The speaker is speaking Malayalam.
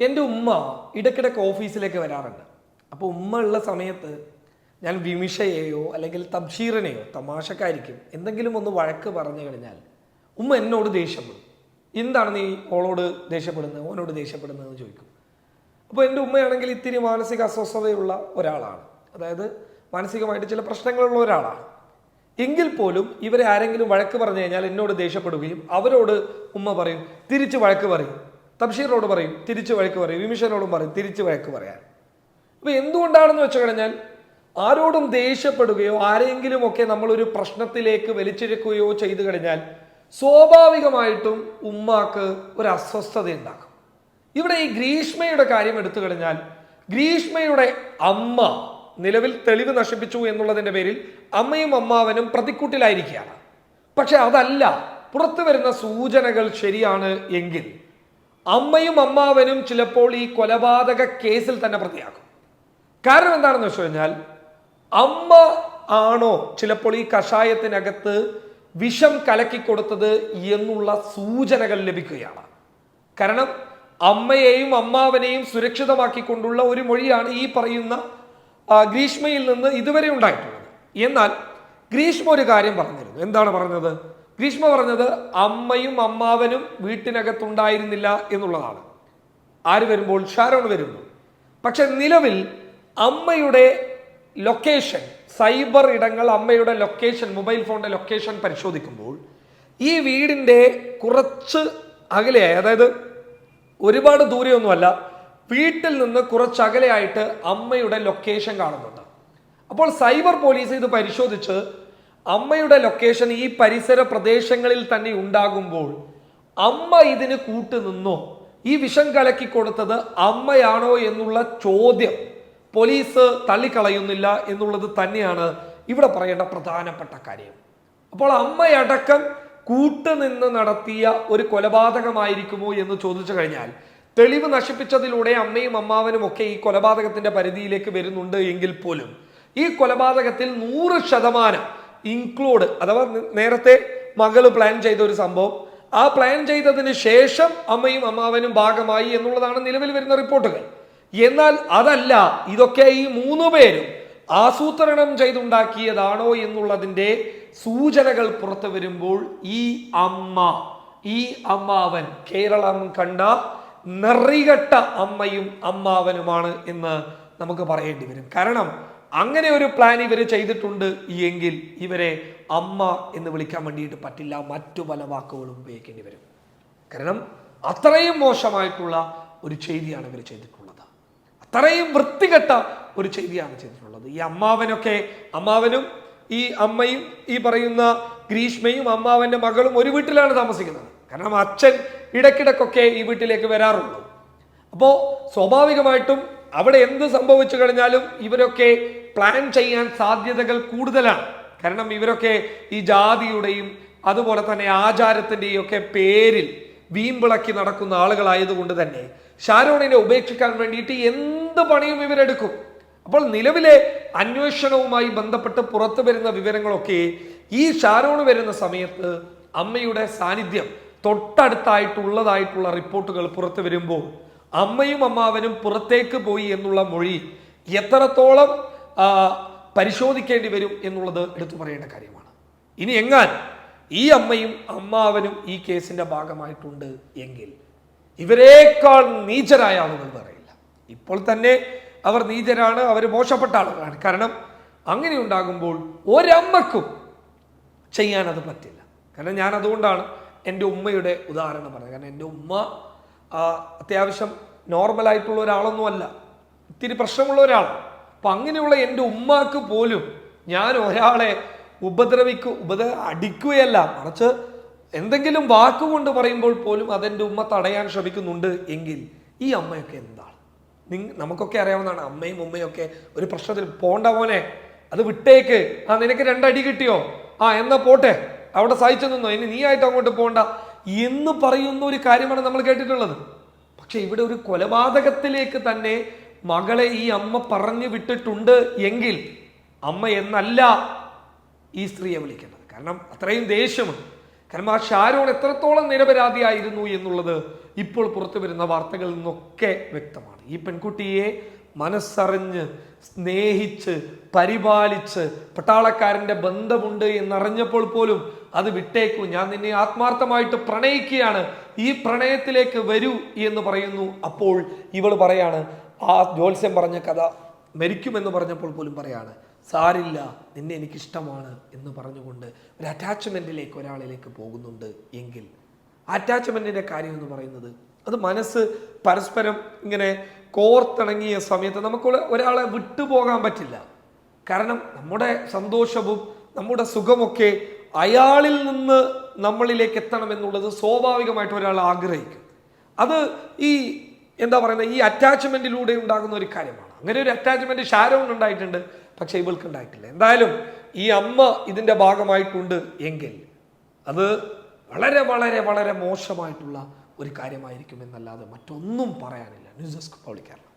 എന്റെ ഉമ്മ ഇടയ്ക്കിടയ്ക്ക് ഓഫീസിലേക്ക് വരാറുണ്ട്. അപ്പോൾ ഉമ്മ ഉള്ള സമയത്ത് ഞാൻ വിമിഷയെയോ അല്ലെങ്കിൽ തബ്ഷീറിനെയോ തമാശക്കാരിക്കും എന്തെങ്കിലും ഒന്ന് വഴക്ക് പറഞ്ഞു കഴിഞ്ഞാൽ ഉമ്മ എന്നോട് ദേഷ്യപ്പെടും. എന്താണ് നീ ഓളോട് ദേഷ്യപ്പെടുന്നത്? ഓനോട് ദേഷ്യപ്പെടുന്നതെന്ന് ചോദിക്കും. അപ്പോൾ എന്റെ ഉമ്മയാണെങ്കിൽ ഇത്തിരി മാനസിക അസ്വസ്ഥതയുള്ള ഒരാളാണ്. അതായത് മാനസികമായിട്ട് ചില പ്രശ്നങ്ങളുള്ള ഒരാളാണ്. എങ്കിൽ പോലും ഇവരെ ആരെങ്കിലും വഴക്ക് പറഞ്ഞു കഴിഞ്ഞാൽ എന്നോട് ദേഷ്യപ്പെടുകയും അവരോട് ഉമ്മ പറയും തിരിച്ച് വഴക്ക് പറയും. തബ്ഷീറിനോട് പറയും തിരിച്ചു വഴക്ക് പറയും വിമിഷനോടും പറയും തിരിച്ചു വഴക്ക് പറയാൻ. അപ്പോൾ എന്തുകൊണ്ടാണെന്ന് വെച്ച് കഴിഞ്ഞാൽ ആരോടും ദേഷ്യപ്പെടുകയോ ആരെങ്കിലും ഒക്കെ നമ്മളൊരു പ്രശ്നത്തിലേക്ക് വലിച്ചിഴക്കുകയോ ചെയ്തു കഴിഞ്ഞാൽ സ്വാഭാവികമായിട്ടും ഉമ്മാക്ക് ഒരു അസ്വസ്ഥത ഉണ്ടാക്കും. ഇവിടെ ഈ ഗ്രീഷ്മയുടെ കാര്യം എടുത്തു കഴിഞ്ഞാൽ ഗ്രീഷ്മയുടെ അമ്മ നിലവിൽ തെളിവ് നശിപ്പിച്ചു എന്നുള്ളതിന്റെ പേരിൽ അമ്മയും അമ്മാവനും പ്രതിക്കൂട്ടിലായിരിക്കുകയാണ്. പക്ഷെ അതല്ല പുറത്തു വരുന്ന സൂചനകൾ ശരിയാണ് എങ്കിൽ അമ്മയും അമ്മാവനും ചിലപ്പോൾ ഈ കൊലപാതക കേസിൽ തന്നെ പ്രതിയാക്കും കാരണം എന്താണെന്ന് വെച്ച് കഴിഞ്ഞാൽ അമ്മ ആണോ ചിലപ്പോൾ ഈ കഷായത്തിനകത്ത് വിഷം കലക്കി കൊടുത്തത് എന്നുള്ള സൂചനകൾ ലഭിക്കുകയാണ്. കാരണം അമ്മയെയും അമ്മാവനെയും സുരക്ഷിതമാക്കിക്കൊണ്ടുള്ള ഒരു മൊഴിയാണ് ഈ പറയുന്ന ഗ്രീഷ്മയിൽ നിന്ന് ഇതുവരെ ഉണ്ടായിട്ടുള്ളത്. എന്നാൽ ഗ്രീഷ്മ ഒരു കാര്യം പറഞ്ഞിരുന്നു. എന്താണ് പറഞ്ഞത്? ഗ്രീഷ്മ പറഞ്ഞത് അമ്മയും അമ്മാവനും വീട്ടിനകത്തുണ്ടായിരുന്നില്ല എന്നുള്ളതാണ്. ആര് വരുമ്പോൾ ഷാരോൺ വരുന്നു. പക്ഷെ നിലവിൽ അമ്മയുടെ ലൊക്കേഷൻ സൈബർ ഇടങ്ങൾ അമ്മയുടെ ലൊക്കേഷൻ മൊബൈൽ ഫോണിന്റെ ലൊക്കേഷൻ പരിശോധിക്കുമ്പോൾ ഈ വീടിന്റെ കുറച്ച് അകലെയായി അതായത് ഒരുപാട് ദൂരെയൊന്നുമല്ല വീട്ടിൽ നിന്ന് കുറച്ച് അകലെയായിട്ട് അമ്മയുടെ ലൊക്കേഷൻ കാണുന്നുണ്ട്. അപ്പോൾ സൈബർ പോലീസ് ഇത് പരിശോധിച്ച് അമ്മയുടെ ലൊക്കേഷൻ ഈ പരിസര പ്രദേശങ്ങളിൽ തന്നെ ഉണ്ടാകുമ്പോൾ അമ്മ ഇതിന് കൂട്ടുനിന്നോ? ഈ വിഷം കലക്കി കൊടുത്തത് അമ്മയാണോ എന്നുള്ള ചോദ്യം പോലീസ് തള്ളിക്കളയുന്നില്ല എന്നുള്ളത് തന്നെയാണ് ഇവിടെ പറയേണ്ട പ്രധാനപ്പെട്ട കാര്യം. അപ്പോൾ അമ്മയടക്കം കൂട്ടുനിന്ന് നടത്തിയ ഒരു കൊലപാതകമായിരിക്കുമോ എന്ന് ചോദിച്ചു കഴിഞ്ഞാൽ തെളിവ് നശിപ്പിച്ചതിലൂടെ അമ്മയും അമ്മാവനും ഒക്കെ ഈ കൊലപാതകത്തിന്റെ പരിധിയിലേക്ക് വരുന്നുണ്ട് എങ്കിൽ പോലും ഈ കൊലപാതകത്തിൽ നൂറ് ശതമാനം ഇൻക്ലൂഡ് അഥവാ നേരത്തെ മകൾ പ്ലാൻ ചെയ്ത ഒരു സംഭവം. ആ പ്ലാൻ ചെയ്തതിന് ശേഷം അമ്മയും അമ്മാവനും ഭാഗമായി എന്നുള്ളതാണ് നിലവിൽ വരുന്ന റിപ്പോർട്ടുകൾ. എന്നാൽ അതല്ല ഇതൊക്കെ ഈ മൂന്നു പേരും ആസൂത്രണം ചെയ്തുണ്ടാക്കിയതാണോ എന്നുള്ളതിന്റെ സൂചനകൾ പുറത്തു വരുമ്പോൾ ഈ അമ്മ ഈ അമ്മാവൻ കേരളം കണ്ട നിറികെട്ട അമ്മയും അമ്മാവനുമാണ് എന്ന് നമുക്ക് പറയേണ്ടി വരും. കാരണം അങ്ങനെ ഒരു പ്ലാൻ ഇവർ ചെയ്തിട്ടുണ്ട് എങ്കിൽ ഇവരെ അമ്മ എന്ന് വിളിക്കാൻ വേണ്ടിയിട്ട് പറ്റില്ല. മറ്റു പല വാക്കുകളും ഉപയോഗിക്കേണ്ടി വരും. കാരണം അത്രയും മോശമായിട്ടുള്ള ഒരു ചെയ്തിയാണ് ഇവർ ചെയ്തിട്ടുള്ളത്. അത്രയും വൃത്തികെട്ട ഒരു ചെയ്തിയാണ് ചെയ്തിട്ടുള്ളത്. ഈ അമ്മാവനൊക്കെ അമ്മാവനും ഈ അമ്മയും ഈ പറയുന്ന ഗ്രീഷ്മയും അമ്മാവന്റെ മകളും ഒരു വീട്ടിലാണ് താമസിക്കുന്നത്. കാരണം അച്ഛൻ ഇടക്കിടക്കൊക്കെ ഈ വീട്ടിലേക്ക് വരാറുള്ളൂ അപ്പോൾ സ്വാഭാവികമായിട്ടും അവിടെ എന്ത് സംഭവിച്ചു കഴിഞ്ഞാലും ഇവരൊക്കെ പ്ലാൻ ചെയ്യാൻ സാധ്യതകൾ കൂടുതലാണ്. കാരണം ഇവരൊക്കെ ഈ ജാതിയുടെയും അതുപോലെ തന്നെ ആചാരത്തിന്റെയും ഒക്കെ പേരിൽ വീമ്പിളക്കി നടക്കുന്ന ആളുകളായതുകൊണ്ട് തന്നെ ഷാരോണിനെ ഉപേക്ഷിക്കാൻ വേണ്ടിയിട്ട് എന്ത് പണിയും ഇവരെടുക്കും. അപ്പോൾ നിലവിലെ അന്വേഷണവുമായി ബന്ധപ്പെട്ട് പുറത്തു വരുന്ന വിവരങ്ങളൊക്കെ ഈ ഷാരോൺ വരുന്ന സമയത്ത് അമ്മയുടെ സാന്നിധ്യം തൊട്ടടുത്തായിട്ടുള്ളതായിട്ടുള്ള റിപ്പോർട്ടുകൾ പുറത്തു വരുമ്പോൾ അമ്മയും അമ്മാവനും പുറത്തേക്ക് പോയി എന്നുള്ള മൊഴി എത്രത്തോളം പരിശോധിക്കേണ്ടി വരും എന്നുള്ളത് എടുത്തു പറയേണ്ട കാര്യമാണ്. ഇനി എങ്ങാൻ ഈ അമ്മയും അമ്മാവനും ഈ കേസിന്റെ ഭാഗമായിട്ടുണ്ട് എങ്കിൽ ഇവരെക്കാൾ നീചരായ ആളുകൾ പറയില്ല ഇപ്പോൾ തന്നെ അവർ നീചരാണ് അവർ മോശപ്പെട്ട ആളുകളാണ്. കാരണം അങ്ങനെ ഉണ്ടാകുമ്പോൾ ഒരമ്മക്കും ചെയ്യാനത് പറ്റില്ല. കാരണം ഞാൻ അതുകൊണ്ടാണ് എന്റെ ഉമ്മയുടെ ഉദാഹരണം പറഞ്ഞത്. കാരണം എന്റെ ഉമ്മ അത്യാവശ്യം നോർമലായിട്ടുള്ള ഒരാളൊന്നുമല്ല. ഇത്തിരി പ്രശ്നമുള്ള ഒരാളാണ്. അപ്പം അങ്ങനെയുള്ള എന്റെ ഉമ്മാക്ക് പോലും ഞാൻ ഒരാളെ ഉപദ്രവിക്കു ഉപദ്ര അടിക്കുകയല്ല. മറിച്ച് എന്തെങ്കിലും വാക്കുകൊണ്ട് പറയുമ്പോൾ പോലും അതെന്റെ ഉമ്മ തടയാൻ ശ്രമിക്കുന്നുണ്ട് എങ്കിൽ ഈ അമ്മയൊക്കെ എന്താണ്? നിങ്ങൾ നമുക്കൊക്കെ അറിയാവുന്നതാണ് അമ്മയും ഉമ്മയും ഒക്കെ ഒരു പ്രശ്നത്തിൽ പോണ്ട മോനെ അത് വിട്ടേക്ക്. ആ നിനക്ക് രണ്ടടി കിട്ടിയോ? ആ എന്നാ പോട്ടെ. അവിടെ സഹിച്ചു നിന്നോ. ഇനി നീ ആയിട്ട് അങ്ങോട്ട് പോണ്ട. എന്ന് പറയുന്ന ഒരു കാര്യമാണ് നമ്മൾ കേട്ടിട്ടുള്ളത്. പക്ഷെ ഇവിടെ ഒരു കൊലപാതകത്തിലേക്ക് തന്നെ മകളെ ഈ അമ്മ പറഞ്ഞു വിട്ടിട്ടുണ്ട് എങ്കിൽ അമ്മ എന്നല്ല ഈ സ്ത്രീയെ വിളിക്കേണ്ടത്. കാരണം അത്രയും ദേഷ്യമുണ്ട് കാരണം ആ ഷാരോൺ എത്രത്തോളം നിരപരാധിയായിരുന്നു എന്നുള്ളത് ഇപ്പോൾ പുറത്തു വരുന്ന വാർത്തകളിൽ നിന്നൊക്കെ വ്യക്തമാണ്. ഈ പെൺകുട്ടിയെ മനസ്സറിഞ്ഞ് സ്നേഹിച്ച് പരിപാലിച്ച് പട്ടാളക്കാരന്റെ ബന്ധമുണ്ട് എന്നറിഞ്ഞപ്പോൾ പോലും അത് വിട്ടേക്കൂ. ഞാൻ നിന്നെ ആത്മാർത്ഥമായിട്ട് പ്രണയിക്കുകയാണ്. ഈ പ്രണയത്തിലേക്ക് വരൂ എന്ന് പറയുന്നു. അപ്പോൾ ഇവൾ പറയാണ് ആ ജ്യോത്സ്യം പറഞ്ഞ കഥ മരിക്കുമെന്ന് പറഞ്ഞപ്പോൾ പോലും പറയാണ് സാരില്ല നിന്നെ എനിക്കിഷ്ടമാണ് എന്ന് പറഞ്ഞുകൊണ്ട് ഒരു അറ്റാച്ച്മെന്റിലേക്ക് ഒരാളിലേക്ക് പോകുന്നുണ്ട് എങ്കിൽ. അറ്റാച്ച്മെന്റിന്റെ കാര്യം എന്ന് പറയുന്നത് അത് മനസ്സ് പരസ്പരം ഇങ്ങനെ കോർത്തിണങ്ങിയ സമയത്ത് നമുക്ക് ഒരാളെ വിട്ടുപോകാൻ പറ്റില്ല. കാരണം നമ്മുടെ സന്തോഷവും നമ്മുടെ സുഖമൊക്കെ അയാളിൽ നിന്ന് നമ്മളിലേക്ക് എത്തണം എന്നുള്ളത് സ്വാഭാവികമായിട്ട് ഒരാൾ ആഗ്രഹിക്കും. അത് ഈ എന്താ പറയുന്നത് ഈ അറ്റാച്ച്മെന്റിലൂടെ ഉണ്ടാകുന്ന ഒരു കാര്യമാണ്. അങ്ങനെ ഒരു അറ്റാച്ച്മെന്റ് ഷാരോൺ ഉണ്ടായിട്ടുണ്ട് പക്ഷേ ഇവൾക്ക് ഉണ്ടായിട്ടില്ല. എന്തായാലും ഈ അമ്മ ഇതിന്റെ ഭാഗമായിട്ടുണ്ട് എങ്കിൽ അത് വളരെ വളരെ വളരെ മോശമായിട്ടുള്ള ഒരു കാര്യമായിരിക്കും എന്നല്ലാതെ മറ്റൊന്നും പറയാനില്ല. News desk public Kerala.